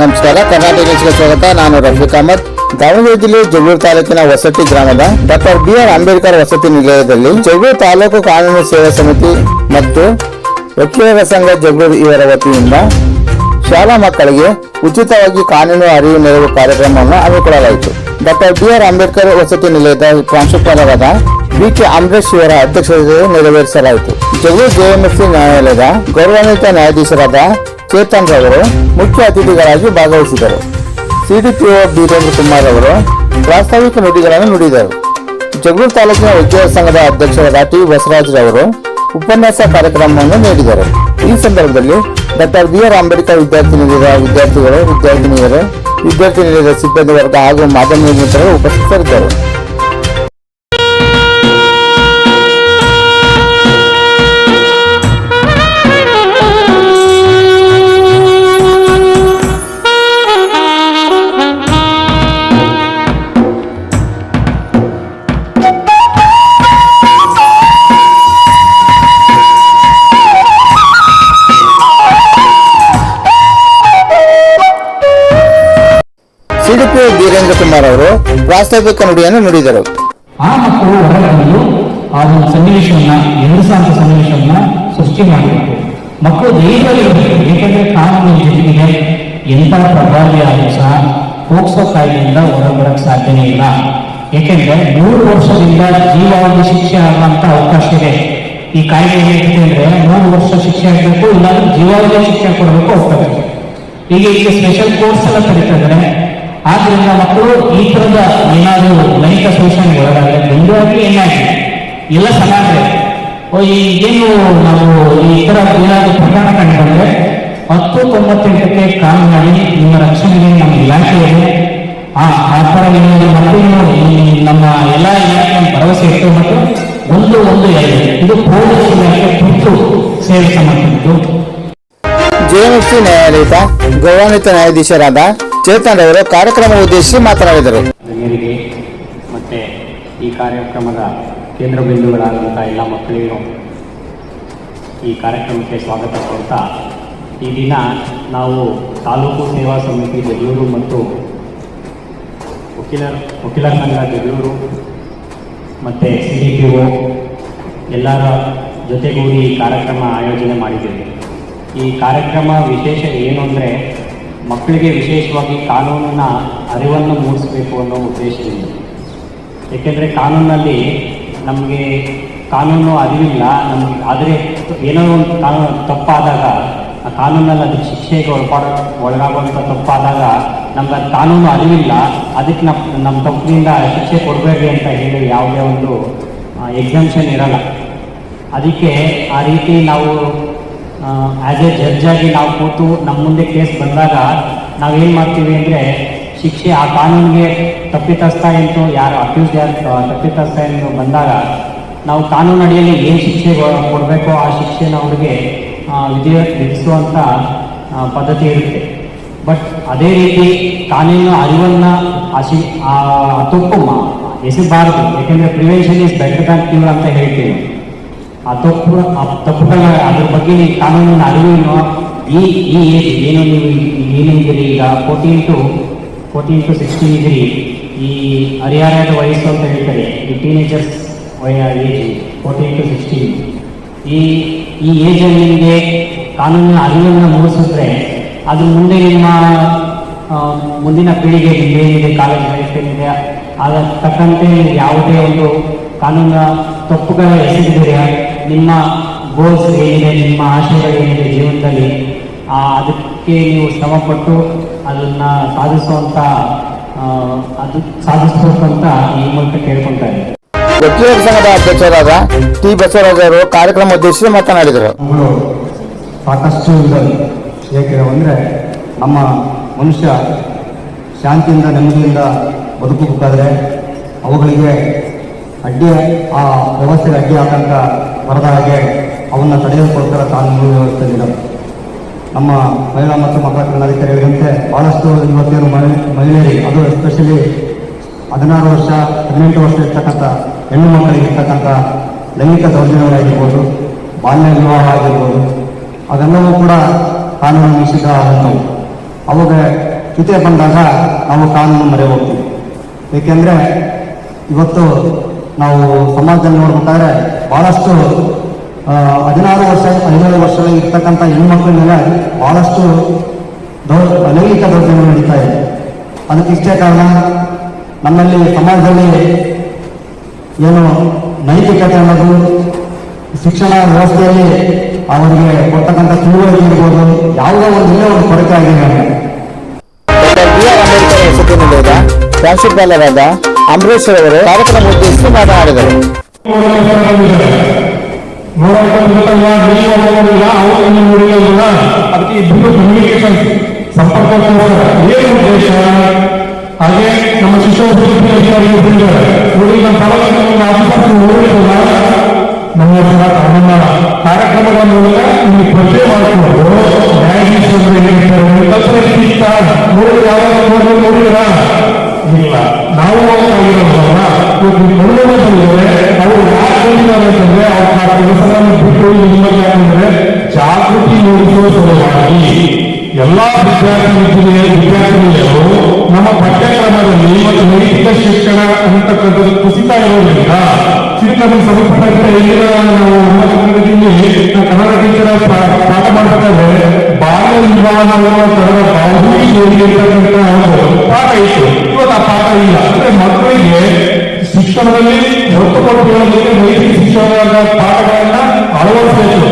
ನಮಸ್ಕಾರ ಕರ್ನಾಟಕ ನ್ಯೂಸ್ಗೆ ಸ್ವಾಗತ. ನಾನು ರಫೀಕ್ ಅಹಮದ್. ದಾವಣಗೆರೆ ಜಿಲ್ಲೆ ಜಗಳೂರು ತಾಲೂಕಿನ ವಸತಿ ಗ್ರಾಮದ ಡಾಕ್ಟರ್ ಬಿ ಆರ್ ಅಂಬೇಡ್ಕರ್ ವಸತಿ ನಿಲಯದಲ್ಲಿ ಜಗಳೂರು ತಾಲೂಕು ಕಾನೂನು ಸೇವಾ ಸಮಿತಿ ಮತ್ತು ವಕೀಲರ ಸಂಘ ಜಗಳೂರು ಇವರ ವತಿಯಿಂದ ಶಾಲಾ ಮಕ್ಕಳಿಗೆ ಉಚಿತವಾಗಿ ಕಾನೂನು ಅರಿವು ನೆರವು ಕಾರ್ಯಕ್ರಮವನ್ನು ಹಮ್ಮಿಕೊಳ್ಳಲಾಯಿತು. ಡಾಕ್ಟರ್ ಬಿ ಆರ್ ಅಂಬೇಡ್ಕರ್ ವಸತಿ ನಿಲಯದ ಪ್ರಾಂಶುಪಾಲರಾದ ಬಿ ಕೆ ಅಂಬರೀಶ್ ಇವರ ಅಧ್ಯಕ್ಷತೆಯಲ್ಲಿ ನೆರವೇರಿಸಲಾಯಿತು. ಜಗಳೂರು ಜೆಎಂಎಫ್ಸಿ ನ್ಯಾಯಾಲಯದ ಗೌರವಾನ್ವಿತ ನ್ಯಾಯಾಧೀಶರಾದ ಚೇತನ್ ರವರು ಮುಖ್ಯ ಅತಿಥಿಗಳಾಗಿ ಭಾಗವಹಿಸಿದರು. ಸಿಡಿಪಿಒ ಬೀರೇಂದ್ರ ಕುಮಾರ್ ಅವರು ಪ್ರಾಸ್ತಾವಿಕ ನುಡಿಗಳನ್ನು ನುಡಿದರು. ಜಗಳೂರು ತಾಲೂಕಿನ ಉದ್ಯೋಗ ಸಂಘದ ಅಧ್ಯಕ್ಷರಾದ ಟಿ ಬಸವರಾಜ್ ರವರು ಉಪನ್ಯಾಸ ಕಾರ್ಯಕ್ರಮವನ್ನು ನೀಡಿದರು. ಈ ಸಂದರ್ಭದಲ್ಲಿ ಡಾಕ್ಟರ್ ಬಿ ಆರ್ ಅಂಬೇಡ್ಕರ್ ವಿದ್ಯಾರ್ಥಿ ನಿಲಯದ ವಿದ್ಯಾರ್ಥಿಗಳು, ವಿದ್ಯಾರ್ಥಿನಿಯರು ವಿದ್ಯಾರ್ಥಿ ನಿಲಯದ ಸಿಬ್ಬಂದಿ ವರ್ಗ ಹಾಗೂ ಮಾಧ್ಯಮ ನಿರ್ಮಿತರು ಉಪಸ್ಥಿತರಿದ್ದರು. ಸಿಡಿಪಿಒ ವೀರೇಂದ್ರ ಕುಮಾರ್ ಅವರು ಪ್ರಾಸ್ತಾವಿಕ ನುಡಿಯನ್ನು ನುಡಿದರು. ಆ ಮಕ್ಕಳು ಹೊರಬರಲು ಆ ಒಂದು ಸನ್ನಿವೇಶವನ್ನ, ಎದುರಿಸುವಂತ ಸನ್ನಿವೇಶವನ್ನ ಸೃಷ್ಟಿ ಮಾಡಬೇಕು ಮಕ್ಕಳು ಧೈರ್ಯವಾಗಿರಬೇಕು ಏಕೆಂದ್ರೆ ಕಾನೂನು ಜೊತೆಗೆ ಎಂಥ ಪ್ರಭಾವಿ ಆದರೂ ಸಹ ಪೋಕ್ಸೋ ಕಾಯ್ದೆಯಿಂದ ಹೊರಬರಕ್ಕೆ ಸಾಧ್ಯನೇ ಇಲ್ಲ. ಏಕೆಂದ್ರೆ ನೂರು ವರ್ಷದಿಂದ ಜೀವಾವಧಿ ಶಿಕ್ಷೆ ಆಗುವಂತ ಅವಕಾಶ ಇದೆ. ಈ ಕಾಯ್ದೆ ಏನಿದೆ ಅಂದ್ರೆ ನೂರು ವರ್ಷ ಶಿಕ್ಷೆ ಆಗಬೇಕು, ಇಲ್ಲಾಂದ್ರೆ ಜೀವಾವಧಿ ಶಿಕ್ಷೆ ಕೊಡಬೇಕು ಇದೆ ಈಗ ಈಗ ಸ್ಪೆಷಲ್ ಕೋರ್ಸ್ ಎಲ್ಲ ಕರೀತಾ ಇದ್ದಾರೆ. ಆದ್ರಿಂದ ಮಕ್ಕಳು ಈ ತರದ ಏನಾದರೂ ಲೈಂಗಿಕ ಶೋಷಣೆ ಒಳಗಾದ್ರೆ ಗಂಡುವಾಗಿ ಏನಾಗಿ ಎಲ್ಲ ಸಮಾಜ ಏನು ನಾವು ಈ ತರ ಏನಾದ್ರು ಪ್ರಕರಣ ಕಂಡುಕೊಂಡ್ರೆ ಹತ್ತು ತೊಂಬತ್ತೆಂಟಕ್ಕೆ ಕಾಲ್ ಮಾಡಿ ನಿಮ್ಮ ರಕ್ಷಣೆಗೆ ನಮ್ಮ ಇಲಾಖೆಯಲ್ಲಿ ಆ ಥರ ಮಕ್ಕಳು ಈ ನಮ್ಮ ಎಲ್ಲ ಇಲಾಖೆ ಭರವಸೆ ಇಟ್ಟು ಮತ್ತು ಒಂದು ಒಂದು ಎರಡು. ಇದು ಪೊಲೀಸ್ ಇಲಾಖೆ ತುರ್ತು ಸೇವೆ ಸಮರ್ಪಿಸಿದ್ದು ಜೆಎಂಎಫ್ಸಿ ನ್ಯಾಯಾಲಯದ ಗೌರವಾನ್ವಿತ ನ್ಯಾಯಾಧೀಶರಾದ ಚೇತನ್ ರವರು ಕಾರ್ಯಕ್ರಮ ಉದ್ದೇಶಿಸಿ ಮಾತನಾಡಿದರು. ಮತ್ತೆ ಈ ಕಾರ್ಯಕ್ರಮದ ಕೇಂದ್ರ ಬಿಂದುಗಳಾದಂಥ ಎಲ್ಲ ಮಕ್ಕಳಿಗೂ ಈ ಕಾರ್ಯಕ್ರಮಕ್ಕೆ ಸ್ವಾಗತ ಕೊಡ್ತಾ ಈ ದಿನ ನಾವು ತಾಲೂಕು ಸೇವಾ ಸಮಿತಿ ಬೆಂಗಳೂರು ಮತ್ತು ವಕೀಲರ ವಕೀಲರ ಸಂಘ ಬೆಂಗಳೂರು ಮತ್ತು ಸಿ ಡಿ ಪಿ ಒ ಎಲ್ಲರ ಜೊತೆಗೂಡಿ ಈ ಕಾರ್ಯಕ್ರಮ ಆಯೋಜನೆ ಮಾಡಿದ್ದೇವೆ. ಈ ಕಾರ್ಯಕ್ರಮ ವಿಶೇಷ ಏನು ಅಂದರೆ ಮಕ್ಕಳಿಗೆ ವಿಶೇಷವಾಗಿ ಕಾನೂನಿನ ಅರಿವನ್ನು ಮೂಡಿಸಬೇಕು ಅನ್ನೋ ಉದ್ದೇಶದಿಂದ. ಏಕೆಂದರೆ ಕಾನೂನಲ್ಲಿ ನಮಗೆ ಕಾನೂನು ಅರಿವಿಲ್ಲ ನಮ್ಮ ಆದರೆ ಏನೋ ಒಂದು ಕಾನೂನು ತಪ್ಪಾದಾಗ, ಆ ಕಾನೂನಲ್ಲಿ ಅದಕ್ಕೆ ಶಿಕ್ಷೆಗೆ ಒಳಪಾಡ, ಒಳಗಾಗುವಂಥ ತಪ್ಪಾದಾಗ ನಮ್ಗೆ ಅದು ಕಾನೂನು ಅರಿವಿಲ್ಲ, ಅದಕ್ಕೆ ನಮ್ಮ ನಮ್ಮ ತಪ್ಪಿನಿಂದ ಶಿಕ್ಷೆ ಕೊಡಬೇಡಿ ಅಂತ ಹೇಳಿ ಯಾವುದೇ ಒಂದು ಎಕ್ಸಾಮ್ಷನ್ ಇರಲ್ಲ. ಅದಕ್ಕೆ ಆ ರೀತಿ ನಾವು ಆ್ಯಸ್ ಎ ಜಡ್ಜ್ ಆಗಿ ನಾವು ಕೂತು ನಮ್ಮ ಮುಂದೆ ಕೇಸ್ ಬಂದಾಗ ನಾವೇನು ಮಾಡ್ತೀವಿ ಅಂದರೆ ಶಿಕ್ಷೆ ಆ ಕಾನೂನಿಗೆ ತಪ್ಪಿತಸ್ಥ ಎಂದು ಯಾರು ಅಕ್ಯೂಸ್ ಯಾರು ತಪ್ಪಿತಸ್ಥ ಎಂದು ಬಂದಾಗ ನಾವು ಕಾನೂನು ಅಡಿಯಲ್ಲಿ ಏನು ಶಿಕ್ಷೆ ಕೊಡಬೇಕೋ ಆ ಶಿಕ್ಷೆನ ಅವ್ರಿಗೆ ವಿಧಿ ವಿಧಿಸುವಂಥ ಪದ್ಧತಿ ಇರುತ್ತೆ. ಬಟ್ ಅದೇ ರೀತಿ ಕಾನೂನು ಅರಿವನ್ನು ಆ ಶಿ ಆ, ತಪ್ಪು ಎಸೆಬಾರದು. ಯಾಕೆಂದರೆ prevention is better than cure ಅಂತ ಹೇಳ್ತೀವಿ. ಆ ತಪ್ಪು ತಪ್ಪುಗಳ ಅದ್ರ ಬಗ್ಗೆ ಕಾನೂನಿನ ಅರಿವು ಈ ಈ ಏಜ್ ಏನು ನೀವು ಏನಿದ್ದೀರಿ ಈಗ fourteen to fourteen to sixteen ಇದ್ದೀರಿ. ಈ ಹರಿಹರದ ವಯಸ್ಸು ಅಂತ ಹೇಳ್ತಾರೆ. ಈ ಟೀನೇಜರ್ಸ್ ವಯ, ಏಜ್ ಫೋರ್ಟೀನ್ ಟು ಸಿಕ್ಸ್ಟೀನ್ ಈ ಈ ಏಜಲ್ಲಿ ನಿಮಗೆ ಕಾನೂನಿನ ಅರಿವನ್ನು ಮೂಡಿಸಿದ್ರೆ ಅದು ಮುಂದೆ ನಿಮ್ಮ ಮುಂದಿನ ಪೀಳಿಗೆ ಏನಿದೆ ಕಾಲೇಜ್ ಲೈಫ್ ಏನಿದೆ ಅದ ತಕ್ಕಂತೆ ಯಾವುದೇ ಒಂದು ಕಾನೂನಿನ ತಪ್ಪುಗಳ ಎಸಗಿದರೆ ನಿಮ್ಮ ಗೋಲ್ಸ್ ಏನಿದೆ ನಿಮ್ಮ ಆಶಯಗಳು ಏನಿದೆ ಜೀವನದಲ್ಲಿ ಆ, ಅದಕ್ಕೆ ನೀವು ಶ್ರಮಪಟ್ಟು ಅದನ್ನು ಸಾಧಿಸುವಂಥ ಅದು ಸಾಧಿಸಬೇಕಂತ ಅಂತ ಈ ಮೂಲಕ ಕೇಳ್ಕೊತಾ ಇದ್ದೀನಿ. ವಕೀಲರ ಸಂಘದ ಅಧ್ಯಕ್ಷರಾದ ಟಿ. ಬಸವರಾಜ್ ಅವರು ಕಾರ್ಯಕ್ರಮ ಉದ್ದೇಶಿಸಿ ಮಾತನಾಡಿದರು. ಸಾಕಷ್ಟು ಇದ್ದಾರೆ ಏಕೆ ಅಂದರೆ ನಮ್ಮ ಮನುಷ್ಯ ಶಾಂತಿಯಿಂದ ನೆಮ್ಮದಿಯಿಂದ ಬದುಕಬೇಕಾದ್ರೆ ಅವುಗಳಿಗೆ ಅಡ್ಡಿ ಆ ವ್ಯವಸ್ಥೆಗೆ ಅಡ್ಡಿ ಆತಂಕ ಬರದ ಹಾಗೆ ಅವನ್ನ ತಡೆಯೋಕ್ಕೋಸ್ಕರ ಕಾನೂನು ವ್ಯವಸ್ಥೆ ನಮ್ಮ ಮಹಿಳಾ ಮತ್ತು ಮಕ್ಕಳ ಕಲ್ಯಾಣಾಧಿಕಾರಿ ಹೇಳಿದಂತೆ ಬಹಳಷ್ಟು ಇವತ್ತೇನು ಮಹಿ ಮಹಿಳೆಯರಿಗೆ, ಅದು ಎಸ್ಪೆಷಲಿ ಹದಿನಾರು ವರ್ಷ, ಹದಿನೆಂಟು ವರ್ಷ ಇರ್ತಕ್ಕಂಥ ಹೆಣ್ಣು ಮಕ್ಕಳಿಗೆ ಇರ್ತಕ್ಕಂಥ ಲೈಂಗಿಕ ದೌರ್ಜನ್ಯಗಳಾಗಿರ್ಬೋದು, ಬಾಲ್ಯ ವಿವಾಹ ಆಗಿರ್ಬೋದು, ಅದೆಲ್ಲವೂ ಕೂಡ ಕಾನೂನು ನಿಷಿದ್ಧ ಆದಂಥವು ಅವಾಗ ಚ್ಯುತಿ ಬಂದಾಗ ನಾವು ಕಾನೂನು ಮರೆ ಹೋಗ್ತೀವಿ ಏಕೆಂದರೆ ಇವತ್ತು ನಾವು ಸಮಾಜದಲ್ಲಿ ನೋಡ್ಬೇಕಾದ್ರೆ ಆ, ಹದಿನಾರು ವರ್ಷ ಹದಿನೇಳು ವರ್ಷದಲ್ಲಿ ಇರ್ತಕ್ಕಂಥ ಹೆಣ್ಮಕ್ಳ ಬಹಳಷ್ಟು ಭಾಳಷ್ಟು ದೌ ಲೈಂಗಿಕ ದೌರ್ಜನ್ಯ ನಡೀತಾ ಇದೆ. ಅದಕ್ಕೆ ಇಷ್ಟೇ ಕಾರಣ ನಮ್ಮಲ್ಲಿ ಸಮಾಜದಲ್ಲಿ ಏನು ನೈತಿಕತೆ ಅನ್ನೋದು ಶಿಕ್ಷಣ ವ್ಯವಸ್ಥೆಯಲ್ಲಿ ಅವರಿಗೆ ಕೊಡ್ತಕ್ಕಂಥ ತಿಳುವಳಿಕೆ ಇರ್ಬೋದು ಯಾವುದೋ ಒಂದು ಇಲ್ಲೇ ಒಂದು ಕೊರತೆ ಆಗಿದೆ. ಡಾಕ್ಟರ್ ಬಿ ಆರ್ ಅಂಬೇಡ್ಕರ್ ವಸತಿ ನಿಲಯದ ಪ್ರಾಂಶುಪಾಲರಾದ ಅಂಬರೀಶ್ ಅವರು ಕಾರ್ಯಕ್ರಮ ಉದ್ದೇಶಿಸಿ ಮಾತನಾಡಿದರು ನೋಡೋಕ್ಕಾಗಲ್ಲ ನೀವು ನೋಡಿಲ್ಲ ಅವರು ನೋಡಿಲ್ಲ ಅದಕ್ಕೆ ಇಬ್ಬರು ಕಮ್ಯುನಿಕೇಶನ್ ಸಂಪರ್ಕ ಏನು ಉದ್ದೇಶ ಹಾಗೆ ನಮ್ಮ ಶಿಕ್ಷಣ ಅಭಿವೃದ್ಧಿ ಅಧಿಕಾರಿಗಳು ಬಂದಿದ್ದಾರೆ ನೋಡಿ ನಮ್ಮ ತಾಲೂಕಿನ ಆಸುಪಾಸು ನೋಡಿಲ್ಲ ನಮ್ಮ ನಮ್ಮ ಕಾರ್ಯಕ್ರಮಗಳ ಮೂಲಕ ನಿಮಗೆ ಪರಿಚಯ ಮಾಡಿಕೊಂಡು ನ್ಯಾಯಾಧೀಶರು ಹೇಳಿರ್ತಾರೆ ಕಲ್ಪನೆ ಇಷ್ಟ ನೋಡಿ ಯಾವಾಗ ನೋಡಿ ನೋಡಿದಿರಾ ಇಲ್ಲ ನಾವು ಹೋಗ್ತಾಗಿರೋದ್ರಲ್ಲ ಇವತ್ತು ಒಳ್ಳೆಯ ಬಂದಿದ್ದಾರೆ ಅವರು ಯಾಕೆ ಬಂದಿದ್ದಾರೆ ಅಂತಂದ್ರೆ ಆ ಕೆಲಸವನ್ನು ಬಿಟ್ಟು ನಿಮ್ಮಲ್ಲಿ ಯಾಕಂದ್ರೆ ಜಾಗೃತಿ ಮೂಡಿಸುವ ಸಲುವಾಗಿ ಎಲ್ಲಾ ವಿದ್ಯಾರ್ಥಿ ವಿದ್ಯಾರ್ಥಿ ವಿದ್ಯಾರ್ಥಿನಿಯರು ನಮ್ಮ ಪಠ್ಯಕ್ರಮದಲ್ಲಿ ಮತ್ತು ನೈತಿಕ ಶಿಕ್ಷಣ ಅಂತಕ್ಕಂಥದ್ದು ಕುಸಿತ ಇರೋದ್ರಿಂದ ಶಿಕ್ಷಣ ಸಂಬಂಧಪಟ್ಟಂತೆ ಇಲ್ಲಿನ ನಾವು ಉನ್ನತ ಕನ್ನಡ ಟೀಚರ್ ಪಾಠ ಮಾಡಬೇಕಾದ್ರೆ ಬಾಲ್ಯ ತರದ ಬಾಹುಲಿ ಇರ್ತಕ್ಕಂಥ ಒಂದು ಪಾಠ ಇತ್ತು. ಇವತ್ತು ಆ ಪಾಠ ಇಲ್ಲ. ಅಂದ್ರೆ ಮಕ್ಕಳಿಗೆ ಶಿಕ್ಷಣದಲ್ಲಿ ಹೊರತುಪಡಿಸಿಕೊಳ್ಳಲು ವೈದ್ಯಕೀಯ ಶಿಕ್ಷಣದ ಪಾಠಗಳನ್ನು ಅಳವಡಿಸಬೇಕು